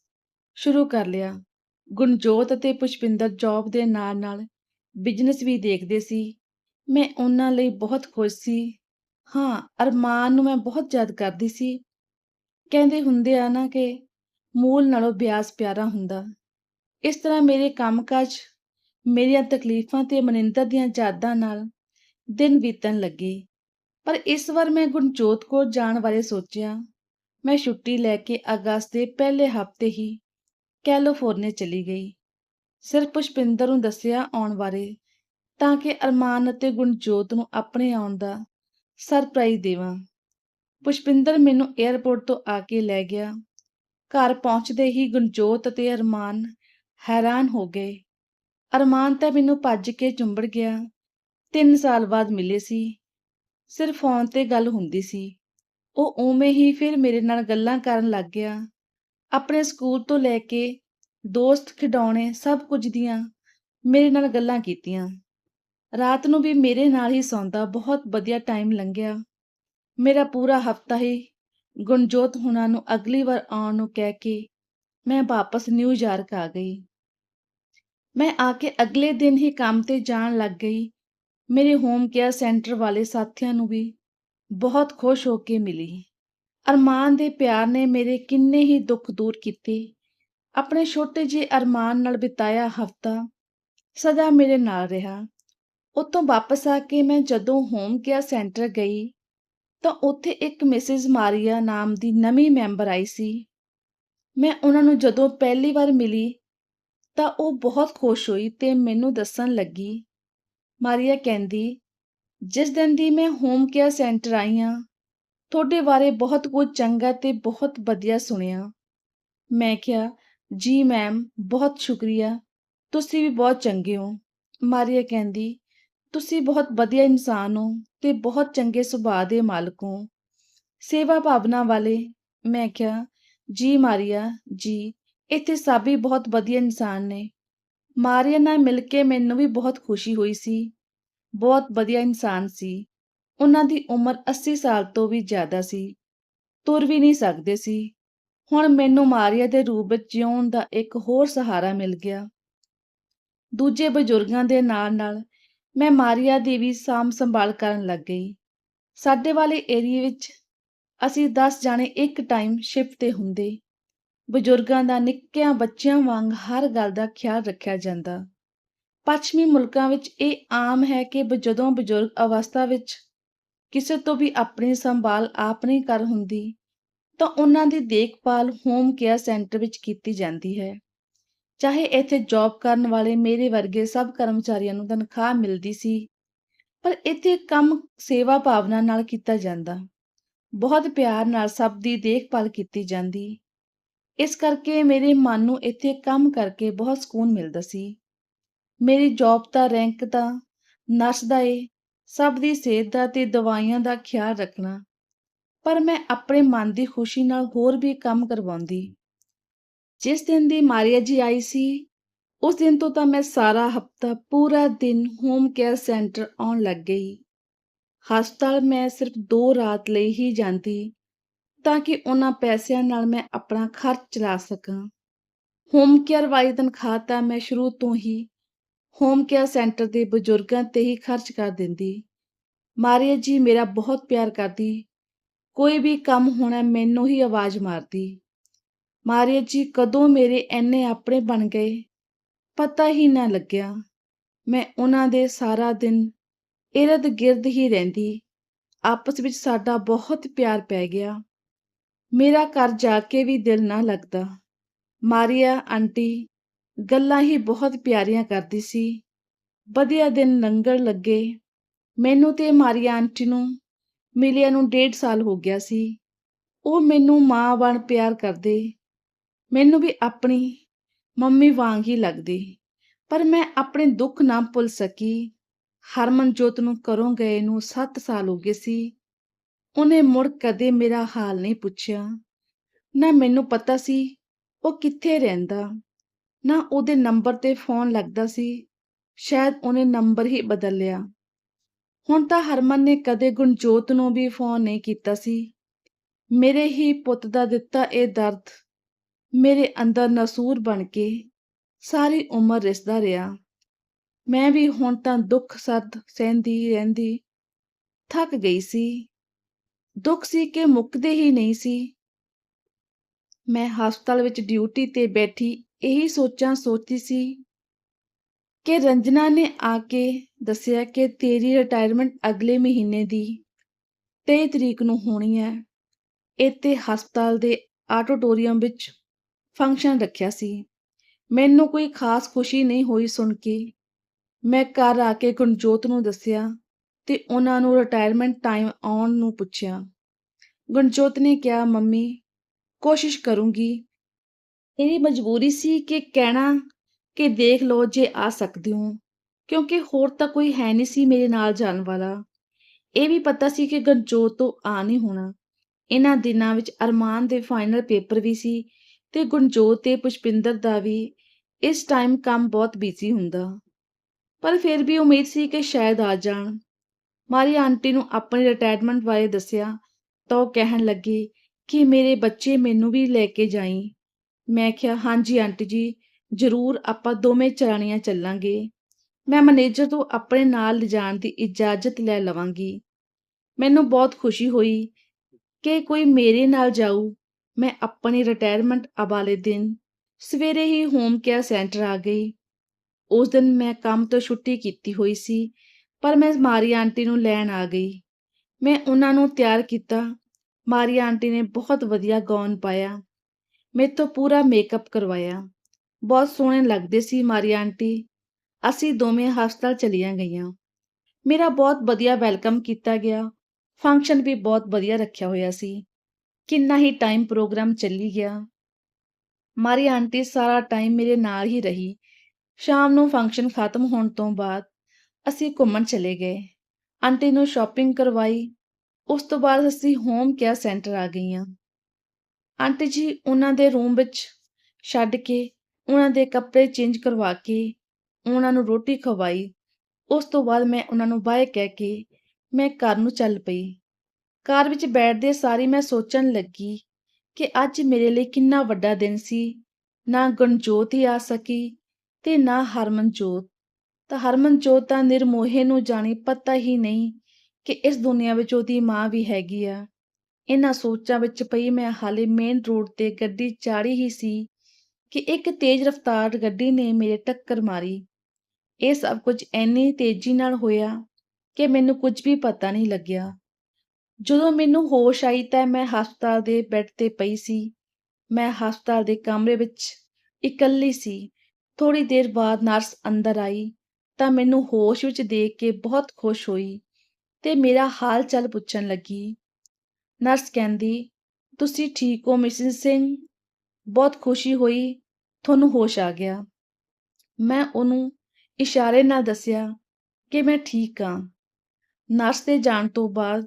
ਸ਼ੁਰੂ ਕਰ ਲਿਆ। ਗੁਣਜੋਤ ਅਤੇ ਪੁਸ਼ਪਿੰਦਰ ਜੌਬ ਦੇ ਨਾਲ-ਨਾਲ ਬਿਜ਼ਨਸ ਵੀ ਦੇਖਦੇ ਸੀ। ਮੈਂ ਉਹਨਾਂ ਲਈ ਬਹੁਤ ਖੁਸ਼ ਸੀ। ਹਾਂ, ਅਰਮਾਨ ਨੂੰ ਮੈਂ ਬਹੁਤ ਯਾਦ ਕਰਦੀ ਸੀ। ਕਹਿੰਦੇ ਹੁੰਦੇ ਆ ਨਾ ਕਿ ਮੂਲ ਨਾਲੋਂ ਬਿਆਸ ਪਿਆਰਾ ਹੁੰਦਾ। ਇਸ ਤਰ੍ਹਾਂ ਮੇਰੇ ਕੰਮਕਾਜ, ਮੇਰੀਆਂ ਤਕਲੀਫਾਂ ਤੇ ਮਨਿੰਦਰ ਦੀਆਂ ਯਾਦਾਂ ਨਾਲ ਦਿਨ ਬੀਤਣ ਲੱਗੇ। ਪਰ ਇਸ ਵਾਰ ਮੈਂ ਗੁਣਜੋਤ ਕੋਲ ਜਾਣ ਬਾਰੇ ਸੋਚਿਆ। ਮੈਂ ਛੁੱਟੀ ਲੈ ਕੇ ਅਗਸਤ ਦੇ ਪਹਿਲੇ ਹਫ਼ਤੇ ਹੀ ਕੈਲੀਫੋਰਨੀਆ ਚਲੀ ਗਈ। ਸਿਰਫ ਪੁਸ਼ਪਿੰਦਰ ਨੂੰ ਦੱਸਿਆ ਆਉਣ ਬਾਰੇ ਤਾਂ ਕਿ ਅਰਮਾਨ ਅਤੇ ਗੁਣਜੋਤ ਨੂੰ ਆਪਣੇ ਆਉਣ ਦਾ ਸਰਪ੍ਰਾਈਜ਼ ਦੇਵਾਂ। ਪੁਸ਼ਪਿੰਦਰ ਮੈਨੂੰ 에ਅਰਪੋਰਟ ਤੋਂ ਆ ਕੇ ਲੈ ਗਿਆ। ਘਰ ਪਹੁੰਚਦੇ ਹੀ ਗੁਣਜੋਤ ਅਤੇ ਅਰਮਾਨ ਹੈਰਾਨ ਹੋ ਗਏ। ਅਰਮਾਨ ਤਾਂ ਮੈਨੂੰ ਭੱਜ ਕੇ ਚੁੰਬੜ ਗਿਆ। 3 ਸਾਲ ਬਾਅਦ ਮਿਲੇ ਸੀ। ਸਿਰਫ ਫੋਨ ਤੇ ਗੱਲ ਹੁੰਦੀ ਸੀ। ਉਹ ਉਵੇਂ ਹੀ ਫਿਰ ਮੇਰੇ ਨਾਲ ਗੱਲਾਂ ਕਰਨ ਲੱਗ ਗਿਆ। ਆਪਣੇ ਸਕੂਲ ਤੋਂ ਲੈ ਕੇ ਦੋਸਤ ਖਿਡੌਣੇ ਸਭ ਕੁਝ ਦੀਆਂ ਮੇਰੇ ਨਾਲ ਗੱਲਾਂ ਕੀਤੀਆਂ। ਰਾਤ ਨੂੰ ਵੀ ਮੇਰੇ ਨਾਲ ਹੀ ਸੌਂਦਾ ਬਹੁਤ ਵਧੀਆ ਟਾਈਮ ਲੰਘਿਆ। ਮੇਰਾ ਪੂਰਾ ਹਫਤਾ ਹੀ ਗੁਣਜੋਤ ਹੁਣਾਂ ਨੂੰ ਅਗਲੀ ਵਾਰ ਆਉਣ ਨੂੰ ਕਹਿ ਕੇ ਮੈਂ ਵਾਪਸ ਨਿਊਯਾਰਕ ਆ ਗਈ। ਮੈਂ ਆ ਕੇ ਅਗਲੇ ਦਿਨ ਹੀ ਕੰਮ ਤੇ ਜਾਣ ਲੱਗ ਗਈ। ਮੇਰੇ ਹੋਮ ਕੇਅਰ ਸੈਂਟਰ ਵਾਲੇ ਸਾਥੀਆਂ ਨੂੰ ਵੀ ਬਹੁਤ ਖੁਸ਼ ਹੋ ਕੇ ਮਿਲੀ। ਅਰਮਾਨ ਦੇ ਪਿਆਰ ਨੇ ਮੇਰੇ ਕਿੰਨੇ ਹੀ ਦੁੱਖ ਦੂਰ ਕੀਤੇ। ਆਪਣੇ ਛੋਟੇ ਜਿਹੇ ਅਰਮਾਨ ਨਾਲ ਬਿਤਾਇਆ ਹਫਤਾ ਸਦਾ ਮੇਰੇ ਨਾਲ ਰਿਹਾ। ਉਤੋਂ ਵਾਪਸ ਆ ਕੇ ਮੈਂ ਜਦੋਂ ਹੋਮ ਕੇਅਰ ਸੈਂਟਰ ਗਈ ਤਾਂ ਉੱਥੇ ਇੱਕ ਮਿਸਿਸ ਮਾਰੀਆ ਨਾਮ ਦੀ ਨਵੀਂ ਮੈਂਬਰ ਆਈ ਸੀ। ਮੈਂ ਉਹਨਾਂ ਨੂੰ ਜਦੋਂ ਪਹਿਲੀ ਵਾਰ ਮਿਲੀ ਤਾਂ ਉਹ ਬਹੁਤ ਖੁਸ਼ ਹੋਈ ਤੇ ਮੈਨੂੰ ਦੱਸਣ ਲੱਗੀ ਮਾਰੀਆ ਕਹਿੰਦੀ, ਜਿਸ ਦਿਨ ਦੀ ਮੈਂ ਹੋਮ ਕੇਅਰ ਸੈਂਟਰ ਆਈ ਹਾਂ ਤੁਹਾਡੇ ਬਾਰੇ ਬਹੁਤ ਕੁਝ ਚੰਗਾ ਤੇ ਬਹੁਤ ਵਧੀਆ ਸੁਣਿਆ। ਮੈਂ ਕਿਹਾ, ਜੀ ਮੈਮ ਬਹੁਤ ਸ਼ੁਕਰੀਆ, ਤੁਸੀਂ ਵੀ ਬਹੁਤ ਚੰਗੇ ਹੋ। ਮਾਰੀਆ ਕਹਿੰਦੀ, ਤੁਸੀਂ ਬਹੁਤ ਵਧੀਆ ਇਨਸਾਨ ਹੋ ਤੇ ਬਹੁਤ ਚੰਗੇ ਸੁਭਾਅ ਦੇ ਮਾਲਕ ਹੋ। ਸੇਵਾ ਭਾਵਨਾ ਵਾਲੇ। ਮੈਂ ਕਿਹਾ, ਜੀ ਮਾਰੀਆ, ਜੀ, ਇੱਥੇ ਸਭ ਹੀ ਬਹੁਤ ਵਧੀਆ ਇਨਸਾਨ ਨੇ। ਮਾਰੀਆ ਨਾਲ ਮਿਲ ਕੇ ਮੈਨੂੰ ਵੀ ਬਹੁਤ ਖੁਸ਼ੀ ਹੋਈ ਸੀ। ਬਹੁਤ ਵਧੀਆ ਇਨਸਾਨ ਸੀ। ਉਹਨਾਂ ਦੀ ਉਮਰ 80 ਸਾਲ ਤੋਂ ਵੀ ਜ਼ਿਆਦਾ ਸੀ। ਤੁਰ ਵੀ ਨਹੀਂ ਸਕਦੇ ਸੀ। ਹੁਣ ਮੈਨੂੰ ਮਾਰੀਆ ਦੇ ਰੂਪ ਵਿੱਚ ਜਿਉਣ ਦਾ ਇੱਕ ਹੋਰ ਸਹਾਰਾ ਮਿਲ ਗਿਆ। ਦੂਜੇ ਬਜ਼ੁਰਗਾਂ ਦੇ ਨਾਲ-ਨਾਲ ਮੈਂ ਮਾਰੀਆ ਦੀ ਵੀ ਸਾਂਭ ਸੰਭਾਲ ਕਰਨ ਲੱਗ ਗਈ। ਸਾਡੇ ਵਾਲੇ ਏਰੀਏ ਵਿੱਚ ਅਸੀਂ 10 ਜਾਣੇ ਇੱਕ ਟਾਈਮ ਸ਼ਿਫਟ ਤੇ ਹੁੰਦੇ। ਬਜ਼ੁਰਗਾਂ ਦਾ ਨਿੱਕਿਆਂ ਬੱਚਿਆਂ ਵਾਂਗ ਹਰ ਗੱਲ ਦਾ ਖਿਆਲ ਰੱਖਿਆ ਜਾਂਦਾ। ਪੱਛਮੀ ਮੁਲਕਾਂ ਵਿੱਚ ਇਹ ਆਮ ਹੈ ਕਿ ਜਦੋਂ ਬਜ਼ੁਰਗ ਅਵਸਥਾ ਵਿੱਚ ਕਿਸੇ ਤੋਂ ਵੀ ਆਪਣੀ ਸੰਭਾਲ ਆਪ ਨਹੀਂ ਕਰ ਹੁੰਦੀ, ਤਾਂ ਉਹਨਾਂ ਦੀ ਦੇਖਭਾਲ ਹੋਮ ਕੇਅਰ ਸੈਂਟਰ ਵਿੱਚ ਕੀਤੀ ਜਾਂਦੀ ਹੈ। ਚਾਹੇ ਇੱਥੇ ਜੌਬ ਕਰਨ ਵਾਲੇ ਮੇਰੇ ਵਰਗੇ ਸਭ ਕਰਮਚਾਰੀਆਂ ਨੂੰ ਤਨਖਾਹ ਮਿਲਦੀ ਸੀ, ਪਰ ਇੱਥੇ ਕੰਮ ਸੇਵਾ ਭਾਵਨਾ ਨਾਲ ਕੀਤਾ ਜਾਂਦਾ। ਬਹੁਤ ਪਿਆਰ ਨਾਲ ਸਭ ਦੀ ਦੇਖਭਾਲ ਕੀਤੀ ਜਾਂਦੀ। ਇਸ ਕਰਕੇ ਮੇਰੇ ਮਨ ਨੂੰ ਇੱਥੇ ਕੰਮ ਕਰਕੇ ਬਹੁਤ ਸਕੂਨ ਮਿਲਦਾ ਸੀ। ਮੇਰੀ ਜੌਬ ਦਾ ਰੈਂਕ ਦਾ ਨਰਸ ਦਾ ਏ, ਸਭ ਦੀ ਸਿਹਤ ਦਾ ਤੇ ਦਵਾਈਆਂ ਦਾ ਖਿਆਲ ਰੱਖਣਾ। ਪਰ ਮੈਂ ਆਪਣੇ ਮਨ ਦੀ ਖੁਸ਼ੀ ਨਾਲ ਹੋਰ ਵੀ ਕੰਮ ਕਰਵਾਉਂਦੀ। ਜਿਸ ਦਿਨ ਦੀ ਮਾਰੀਆ ਜੀ ਆਈ ਸੀ, ਉਸ ਦਿਨ ਤੋਂ ਤਾਂ ਮੈਂ ਸਾਰਾ ਹਫਤਾ ਪੂਰਾ ਦਿਨ ਹੋਮ ਕੇਅਰ ਸੈਂਟਰ ਆਉਣ ਲੱਗ ਗਈ। ਹਸਪਤਾਲ ਮੈਂ ਸਿਰਫ 2 ਰਾਤ ਲਈ ਹੀ ਜਾਂਦੀ। ਤਾਂ ਕਿ ਉਹਨਾਂ ਪੈਸਿਆਂ ਨਾਲ ਮੈਂ ਆਪਣਾ ਖਰਚ ਚਲਾ ਸਕਾਂ। ਹੋਮ ਕੇਅਰ ਵਾਲੀ ਤਨਖਾਹ ਤਾਂ ਮੈਂ ਸ਼ੁਰੂ ਤੋਂ ਹੀ ਹੋਮ ਕੇਅਰ ਸੈਂਟਰ ਦੇ ਬਜ਼ੁਰਗਾਂ ਤੇ ਹੀ ਖਰਚ ਕਰ ਦਿੰਦੀ। ਮਾਰੀਆ ਜੀ ਮੇਰਾ ਬਹੁਤ ਪਿਆਰ ਕਰਦੀ। ਕੋਈ ਵੀ ਕੰਮ ਹੋਣਾ ਮੈਨੂੰ ਹੀ ਆਵਾਜ਼ ਮਾਰਦੀ। ਮਾਰੀਆ ਜੀ ਕਦੋਂ ਮੇਰੇ ਐਨੇ ਆਪਣੇ ਬਣ ਗਏ? ਪਤਾ ਹੀ ਨਾ ਲੱਗਿਆ। ਮੈਂ ਉਹਨਾਂ ਦੇ ਸਾਰਾ ਦਿਨ ਇਰਦ ਗਿਰਦ ਹੀ ਰਹਿੰਦੀ। ਆਪਸ ਵਿੱਚ ਸਾਡਾ ਬਹੁਤ ਪਿਆਰ ਪੈ ਗਿਆ। ਮੇਰਾ ਘਰ ਜਾ ਕੇ ਵੀ ਦਿਲ ਨਾ ਲੱਗਦਾ। ਮਾਰੀਆ ਆਂਟੀ ਗੱਲਾਂ ਹੀ ਬਹੁਤ ਪਿਆਰੀਆਂ ਕਰਦੀ ਸੀ। ਵਧੀਆ ਦਿਨ ਲੰਘਣ ਲੱਗੇ। ਮੈਨੂੰ ਤੇ ਮਾਰੀਆ ਆਂਟੀ ਨੂੰ ਮਿਲਿਆ ਨੂੰ ਡੇਢ ਸਾਲ ਹੋ ਗਿਆ ਸੀ। ਉਹ ਮੈਨੂੰ ਮਾਂ ਬਣ ਪਿਆਰ ਕਰਦੇ। ਮੈਨੂੰ ਵੀ ਆਪਣੀ ਮੰਮੀ ਵਾਂਗ ਹੀ ਲੱਗਦੀ। ਪਰ ਮੈਂ ਆਪਣੇ ਦੁੱਖ ਨਾ ਭੁੱਲ ਸਕੀ। ਹਰਮਨਜੋਤ ਨੂੰ ਘਰੋਂ ਗਏ ਨੂੰ 7 ਸਾਲ ਹੋ ਗਏ ਸੀ। ਉਹਨੇ ਮੁੜ ਕਦੇ ਮੇਰਾ ਹਾਲ ਨਹੀਂ ਪੁੱਛਿਆ। ਨਾ ਮੈਨੂੰ ਪਤਾ ਸੀ ਉਹ ਕਿੱਥੇ ਰਹਿੰਦਾ। ਨਾ ਉਹਦੇ ਨੰਬਰ ਤੇ ਫੋਨ ਲੱਗਦਾ ਸੀ। ਸ਼ਾਇਦ ਉਹਨੇ ਨੰਬਰ ਹੀ ਬਦਲ ਲਿਆ ਹੁਣ ਤਾਂ ਹਰਮਨ ਨੇ ਕਦੇ ਗੁਣਜੋਤ ਨੂੰ ਵੀ ਫੋਨ ਨਹੀਂ ਕੀਤਾ ਸੀ। ਮੇਰੇ ਹੀ ਪੁੱਤ ਦਾ ਦਿੱਤਾ ਇਹ ਦਰਦ ਮੇਰੇ ਅੰਦਰ ਨਸੂਰ ਬਣ ਕੇ ਸਾਰੀ ਉਮਰ ਰਿਸਦਾ ਰਿਹਾ। ਮੈਂ ਵੀ ਹੁਣ ਤਾਂ ਦੁੱਖ ਸਰਦ ਸਹਿੰਦੀ ਰਹਿੰਦੀ ਥੱਕ ਗਈ ਸੀ। ਦੁੱਖ ਸੀ ਕਿ ਮੁੱਕਦੇ ਹੀ ਨਹੀਂ ਸੀ। ਮੈਂ ਹਸਪਤਾਲ ਵਿੱਚ ਡਿਊਟੀ ਤੇ ਬੈਠੀ ਇਹੀ ਸੋਚਾਂ ਸੋਚਦੀ ਸੀ ਕਿ ਰੰਜਨਾ ਨੇ ਆ ਕੇ ਦੱਸਿਆ ਕਿ ਤੇਰੀ ਰਿਟਾਇਰਮੈਂਟ ਅਗਲੇ ਮਹੀਨੇ ਦੀ 23 ਤਰੀਕ ਨੂੰ ਹੋਣੀ ਹੈ। ਇੱਥੇ ਹਸਪਤਾਲ ਦੇ ਆਟੋਟੋਰੀਅਮ ਵਿੱਚ ਫੰਕਸ਼ਨ ਰੱਖਿਆ ਸੀ। ਮੈਨੂੰ ਕੋਈ ਖਾਸ ਖੁਸ਼ੀ ਨਹੀਂ ਹੋਈ ਸੁਣ ਕੇ। ਮੈਂ ਘਰ ਆ ਕੇ ਗੁਣਜੋਤ ਨੂੰ ਦੱਸਿਆ ਤੇ ਉਹਨਾਂ ਨੂੰ ਰਿਟਾਇਰਮੈਂਟ ਟਾਈਮ ਆਉਣ ਨੂੰ ਪੁੱਛਿਆ। ਗੁਣਜੋਤ ਨੇ ਕਿਹਾ, ਮੰਮੀ, ਕੋਸ਼ਿਸ਼ ਕਰੂੰਗੀ। ਇਹਦੀ ਮਜਬੂਰੀ ਸੀ ਕਿ ਕਹਿਣਾ ਕਿ ਦੇਖ ਲਓ ਜੇ ਆ ਸਕਦੇ ਹੋ, ਕਿਉਂਕਿ ਹੋਰ ਤਾਂ ਕੋਈ ਹੈ ਨਹੀਂ ਸੀ ਮੇਰੇ ਨਾਲ ਜਾਣ ਵਾਲਾ। ਇਹ ਵੀ ਪਤਾ ਸੀ ਕਿ ਗਣਜੋਤ ਤੋਂ ਆ ਨਹੀਂ ਹੋਣਾ। ਇਹਨਾਂ ਦਿਨਾਂ ਵਿੱਚ ਅਰਮਾਨ ਦੇ ਫਾਈਨਲ ਪੇਪਰ ਵੀ ਸੀ ਤੇ ਗੁਰਜੋਤ ਤੇ ਪੁਸ਼ਪਿੰਦਰ ਦਾ ਵੀ ਇਸ ਟਾਈਮ ਕੰਮ ਬਹੁਤ ਬਿਜ਼ੀ ਹੁੰਦਾ। ਪਰ ਫਿਰ ਵੀ ਉਮੀਦ ਸੀ ਕਿ ਸ਼ਾਇਦ ਆ ਜਾਣ। ਮਾਰੀ ਆਂਟੀ ਨੂੰ ਆਪਣੀ ਰਿਟਾਇਰਮੈਂਟ ਬਾਰੇ ਦੱਸਿਆ ਤਾਂ ਉਹ ਕਹਿਣ ਲੱਗੀ ਕਿ ਮੇਰੇ ਬੱਚੇ ਮੈਨੂੰ ਵੀ ਲੈ ਕੇ ਜਾਈ। ਮੈਂ ਕਿਹਾ, ਹਾਂਜੀ ਆਂਟੀ ਜੀ, ਜ਼ਰੂਰ ਆਪਾਂ ਦੋਵੇਂ ਚਰਾਣੀਆਂ ਚੱਲਾਂਗੇ। ਮੈਂ ਮੈਨੇਜਰ ਤੋਂ ਆਪਣੇ ਨਾਲ ਲਿਜਾਣ ਦੀ ਇਜਾਜ਼ਤ ਲੈ ਲਵਾਂਗੀ। ਮੈਨੂੰ ਬਹੁਤ ਖੁਸ਼ੀ ਹੋਈ ਕਿ ਕੋਈ ਮੇਰੇ ਨਾਲ ਜਾਊ। ਮੈਂ ਆਪਣੀ ਰਿਟਾਇਰਮੈਂਟ ਵਾਲੇ ਦਿਨ ਸਵੇਰੇ ਹੀ ਹੋਮ ਕੇਅਰ ਸੈਂਟਰ ਆ ਗਈ। ਉਸ ਦਿਨ ਮੈਂ ਕੰਮ ਤੋਂ ਛੁੱਟੀ ਕੀਤੀ ਹੋਈ ਸੀ ਪਰ ਮੈਂ ਮਾਰੀ ਆਂਟੀ ਨੂੰ ਲੈਣ ਆ ਗਈ। ਮੈਂ ਉਹਨਾਂ ਨੂੰ ਤਿਆਰ ਕੀਤਾ। ਮਾਰੀ ਆਂਟੀ ਨੇ ਬਹੁਤ ਵਧੀਆ ਗਾਊਨ ਪਾਇਆ। ਮੇਰੇ ਤੋਂ ਪੂਰਾ ਮੇਕਅਪ ਕਰਵਾਇਆ। ਬਹੁਤ ਸੋਹਣੇ ਲੱਗਦੇ ਸੀ ਮਾਰੀ ਆਂਟੀ। ਅਸੀਂ ਦੋਵੇਂ ਹਸਪਤਾਲ ਚਲੀਆਂ ਗਈਆਂ। ਮੇਰਾ ਬਹੁਤ ਵਧੀਆ ਵੈਲਕਮ ਕੀਤਾ ਗਿਆ। ਫੰਕਸ਼ਨ ਵੀ ਬਹੁਤ ਵਧੀਆ ਰੱਖਿਆ ਹੋਇਆ ਸੀ। ਕਿੰਨਾ ਹੀ ਟਾਈਮ ਪ੍ਰੋਗਰਾਮ ਚੱਲੀ ਗਿਆ। ਮਾਰੀ ਆਂਟੀ ਸਾਰਾ ਟਾਈਮ ਮੇਰੇ ਨਾਲ ਹੀ ਰਹੀ। ਸ਼ਾਮ ਨੂੰ ਫੰਕਸ਼ਨ ਖਤਮ ਹੋਣ ਤੋਂ ਬਾਅਦ ਅਸੀਂ ਘੁੰਮਣ ਚਲੇ ਗਏ। ਆਂਟੀ ਨੂੰ ਸ਼ਾਪਿੰਗ ਕਰਵਾਈ। ਉਸ ਤੋਂ ਬਾਅਦ ਅਸੀਂ ਹੋਮ ਕੇਅਰ ਸੈਂਟਰ ਆ ਗਈਆਂ। ਆਂਟੀ ਜੀ ਉਹਨਾਂ ਦੇ ਰੂਮ ਵਿੱਚ ਛੱਡ ਕੇ ਉਹਨਾਂ ਦੇ ਕੱਪੜੇ ਚੇਂਜ ਕਰਵਾ ਕੇ ਉਹਨਾਂ ਨੂੰ ਰੋਟੀ ਖਵਾਈ। ਉਸ ਤੋਂ ਬਾਅਦ ਮੈਂ ਉਹਨਾਂ ਨੂੰ ਬਾਏ ਕਹਿ ਕੇ ਮੈਂ ਘਰ ਨੂੰ ਚੱਲ ਪਈ। ਕਾਰ ਵਿੱਚ ਬੈਠਦੇ ਸਾਰੀ ਮੈਂ ਸੋਚਣ ਲੱਗੀ ਕਿ ਅੱਜ ਮੇਰੇ ਲਈ ਕਿੰਨਾ ਵੱਡਾ ਦਿਨ ਸੀ। ਨਾ ਗਣਜੋਤ ਹੀ ਆ ਸਕੀ ਤੇ ਨਾ ਹਰਮਨਜੋਤ। ਤਾਂ ਹਰਮਨਜੋਤ ਤਾਂ ਨਿਰਮੋਹੇ ਨੂੰ ਜਾਣੀ, ਪਤਾ ਹੀ ਨਹੀਂ ਕਿ ਇਸ ਦੁਨੀਆ ਵਿੱਚ ਉਹਦੀ ਮਾਂ ਵੀ ਹੈਗੀ ਆ। ਇਹਨਾਂ ਸੋਚਾਂ ਵਿੱਚ ਪਈ ਮੈਂ ਹਾਲੇ ਮੇਨ ਰੋਡ ਤੇ ਗੱਡੀ ਚਾੜੀ ਹੀ ਸੀ ਕਿ ਇੱਕ ਤੇਜ਼ ਰਫ਼ਤਾਰ ਗੱਡੀ ਨੇ ਮੇਰੇ ਟੱਕਰ ਮਾਰੀ। ਇਹ ਸਭ ਕੁਝ ਐਨੀ ਤੇਜ਼ੀ ਨਾਲ ਹੋਇਆ ਕਿ ਮੈਨੂੰ ਕੁਝ ਵੀ ਪਤਾ ਨਹੀਂ ਲੱਗਿਆ। ਜਦੋਂ ਮੈਨੂੰ ਹੋਸ਼ ਆਈ ਤਾਂ ਮੈਂ ਹਸਪਤਾਲ ਦੇ ਬੈੱਡ ਤੇ ਪਈ ਸੀ। ਮੈਂ ਹਸਪਤਾਲ ਦੇ ਕਮਰੇ ਵਿੱਚ ਇਕੱਲੀ ਸੀ। ਥੋੜੀ ਦੇਰ ਬਾਅਦ ਨਰਸ ਅੰਦਰ ਆਈ। ਤਾਂ ਮੈਨੂੰ ਹੋਸ਼ ਵਿੱਚ ਦੇਖ ਕੇ ਬਹੁਤ ਖੁਸ਼ ਹੋਈ ਤੇ ਮੇਰਾ ਹਾਲ ਚਾਲ ਪੁੱਛਣ ਲੱਗੀ। ਨਰਸ ਕਹਿੰਦੀ, ਤੁਸੀਂ ਠੀਕ ਹੋ ਮਿਸਿਸ ਸਿੰਘ? ਬਹੁਤ ਖੁਸ਼ੀ ਹੋਈ, ਤੁਹਾਨੂੰ ਹੋਸ਼ ਆ ਗਿਆ। ਮੈਂ ਉਹਨੂੰ ਇਸ਼ਾਰੇ ਨਾਲ ਦੱਸਿਆ ਕਿ ਮੈਂ ਠੀਕ ਹਾਂ। ਨਰਸ ਦੇ ਜਾਣ ਤੋਂ ਬਾਅਦ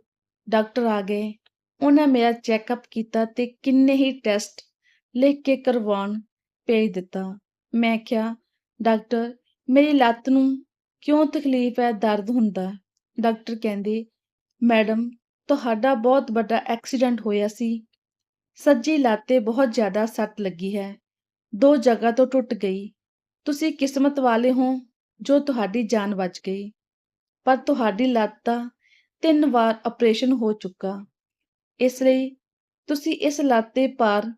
ਡਾਕਟਰ ਆ ਗਏ। ਉਹਨਾਂ ਮੇਰਾ ਚੈੱਕਅਪ ਕੀਤਾ ਤੇ ਕਿੰਨੇ ਹੀ ਟੈਸਟ ਲਿਖ ਕੇ ਕਰਵਾਉਣ ਭੇਜ ਦਿੱਤਾ। ਮੈਂ ਕਿਹਾ, ਡਾਕਟਰ ਮੇਰੀ ਲੱਤ ਨੂੰ ਕਿਉਂ ਤਕਲੀਫ ਹੈ, ਦਰਦ ਹੁੰਦਾ ਡਾਕਟਰ ਕਹਿੰਦੇ, ਮੈਡਮ, ਤੁਹਾਡਾ ਬਹੁਤ ਵੱਡਾ ਐਕਸੀਡੈਂਟ ਹੋਇਆ ਸੀ। ਸੱਜੀ ਲੱਤ 'ਤੇ ਬਹੁਤ ਜ਼ਿਆਦਾ ਸੱਟ ਲੱਗੀ ਹੈ। ਦੋ ਜਗ੍ਹਾ ਤੋਂ ਟੁੱਟ ਗਈ। ਤੁਸੀਂ ਕਿਸਮਤ ਵਾਲੇ ਹੋ ਜੋ ਤੁਹਾਡੀ ਜਾਨ ਬਚ ਗਈ। ਪਰ ਤੁਹਾਡੀ ਲੱਤ ਦਾ ਤਿੰਨ ਵਾਰ ਆਪਰੇਸ਼ਨ ਹੋ ਚੁੱਕਾ। ਇਸ ਲਈ ਤੁਸੀਂ ਇਸ ਲੱਤ ਦੇ ਪਾਰ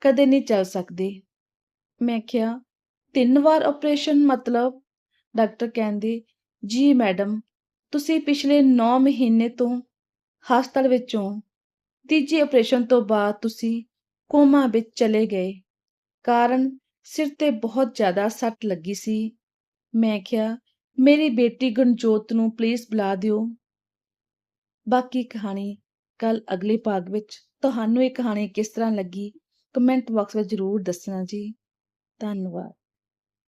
ਕਦੇ ਨਹੀਂ ਚੱਲ ਸਕਦੇ। ਮੈਂ ਕਿਹਾ ਤਿੰਨ ਵਾਰ ਆਪਰੇਸ਼ਨ ਮਤਲਬ ਡਾਕਟਰ ਕਹਿੰਦੇ, ਜੀ ਮੈਡਮ ਤੁਸੀਂ ਪਿਛਲੇ 9 ਮਹੀਨੇ ਤੋਂ ਹਸਪਤਾਲ ਵਿੱਚ ਹੋ ਤੀਜੇ ਆਪਰੇਸ਼ਨ ਤੋਂ ਬਾਅਦ ਤੁਸੀਂ ਕੋਮਾ ਵਿੱਚ ਚਲੇ ਗਏ। ਕਾਰਨ ਸਿਰ ਤੇ ਬਹੁਤ ਜ਼ਿਆਦਾ ਸੱਟ ਲੱਗੀ ਸੀ। ਮੈਂ ਕਿਹਾ, ਮੇਰੀ ਬੇਟੀ ਗਣਜੋਤ ਨੂੰ ਪਲੀਜ਼ ਬੁਲਾ ਦਿਓ। ਬਾਕੀ ਕਹਾਣੀ ਕੱਲ ਅਗਲੇ ਭਾਗ ਵਿੱਚ ਤੁਹਾਨੂੰ ਇਹ ਕਹਾਣੀ ਕਿਸ ਤਰ੍ਹਾਂ ਲੱਗੀ ਕਮੈਂਟ ਬਾਕਸ ਵਿੱਚ ਜ਼ਰੂਰ ਦੱਸਣਾ ਜੀ। ਧੰਨਵਾਦ।